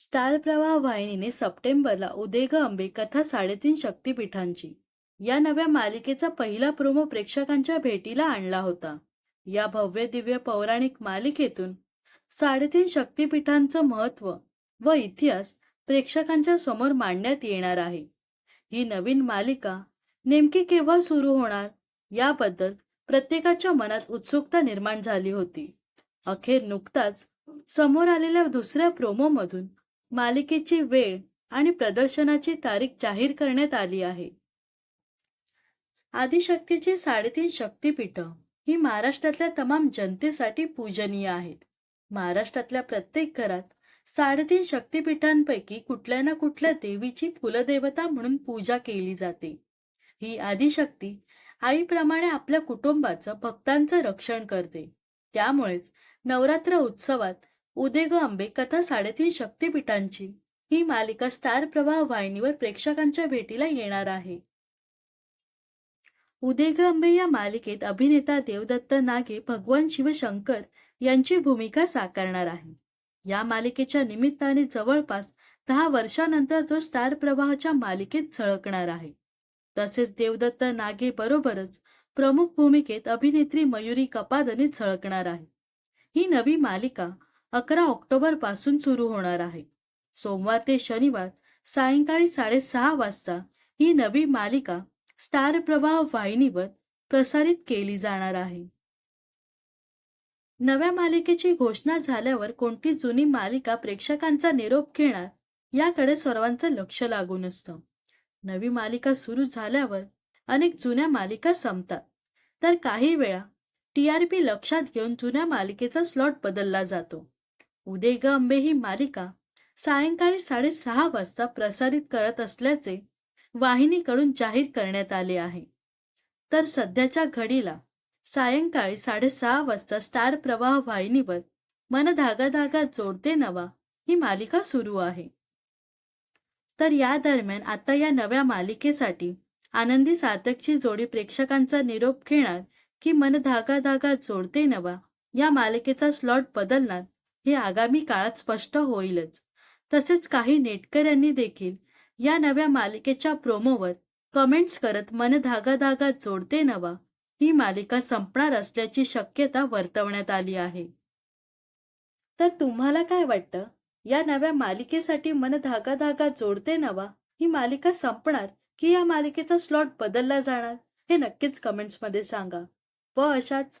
Star प्रवाह वाहिनीने सप्टेंबरला उदेग अंबे कथा साडेतीन शक्तिपीठांची या नव्या मालिकेचा पहिला प्रोमो प्रेक्षकांच्या भेटीला आणला होता. या भव्य दिव्य पौराणिक मालिकेतून साडेतीन शक्तिपीठांचं महत्त्व व इतिहास प्रेक्षकांच्या समोर मांडण्यात येणार आहे. ही नवीन मालिका नेमकी केव्हा सुरू होणार याबद्दल प्रत्येकाच्या मनात उत्सुकता निर्माण झाली होती. अखेर नुकताच समोर आलेल्या दुसऱ्या प्रोमोमधून मालिकेची वेळ आणि प्रदर्शनाची तारीख जाहीर करण्यात आली आहे. आदिशक्तीची साडेतीन शक्तिपीठ ही महाराष्ट्रातल्या तमाम जनतेसाठी पूजनीय आहेत. महाराष्ट्रातल्या प्रत्येक घरात साडेतीन शक्तीपीठांपैकी कुठल्या ना कुठल्या देवीची कुलदेवता म्हणून पूजा केली जाते. ही आदिशक्ती आईप्रमाणे आपल्या कुटुंबाचं भक्तांचं रक्षण करते. त्यामुळेच नवरात्र उत्सवात उदेग अंबे कथा साडेतीन शक्तिपीठांची. ही मालिका स्टार प्रवाह वाहिनीवर प्रेक्षकांच्या भेटीला येणार आहे. उदेग आंबे या मालिकेत अभिनेता देवदत्त नागे भगवान शिवशंकर यांची भूमिका साकारणार आहे. या मालिकेच्या निमित्ताने जवळपास दहा वर्षानंतर तो स्टार प्रवाहाच्या मालिकेत झळकणार आहे. तसेच देवदत्त नागे बरोबरच प्रमुख भूमिकेत अभिनेत्री मयुरी कपादने झळकणार आहे. ही नवी मालिका अकरा ऑक्टोबरपासून सुरू होणार आहे. सोमवार ते शनिवार सायंकाळी साडेसहा वाजता ही नवी मालिका स्टार प्रवाह वाहिनीवर प्रसारित केली जाणार आहे. नव्या मालिकेची घोषणा झाल्यावर कोणती जुनी मालिका प्रेक्षकांचा निरोप घेणार याकडे सर्वांचं लक्ष लागून असतं. नवी मालिका सुरू झाल्यावर अनेक जुन्या मालिका संपतात. तर काही वेळा टीआरपी लक्षात घेऊन जुन्या मालिकेचा स्लॉट बदलला जातो. उदय ग अंबे ही मालिका सायंकाळी साडेसहा वाजता प्रसारित करत असल्याचे वाहिनीकडून जाहीर करण्यात आले आहे. तर सध्याच्या घडीला सायंकाळी साडेसहा वाजता स्टार प्रवाह वाहिनीवर मन धागा धागा जोडते नवा ही मालिका सुरू आहे. तर या दरम्यान आता या नव्या मालिकेसाठी आनंदी सार्थकची जोडी प्रेक्षकांचा निरोप घेणार की मन धागा धागा जोडते नवा या मालिकेचा स्लॉट बदलणार हे आगामी काळात स्पष्ट होईलच. तसेच काही नेटकऱ्यांनी देखील या नव्या मालिकेच्या प्रोमोवर कमेंट्स करत मन धागा धागा जोडते नवा ही मालिका संपणार असल्याची शक्यता वर्तवण्यात आली आहे. तर तुम्हाला काय वाटतं? या नव्या मालिकेसाठी मन धागा धागा जोडते नवा ही मालिका संपणार की या मालिकेचा स्लॉट बदलला जाणार? हे नक्कीच कमेंट्समध्ये सांगा. व अशाच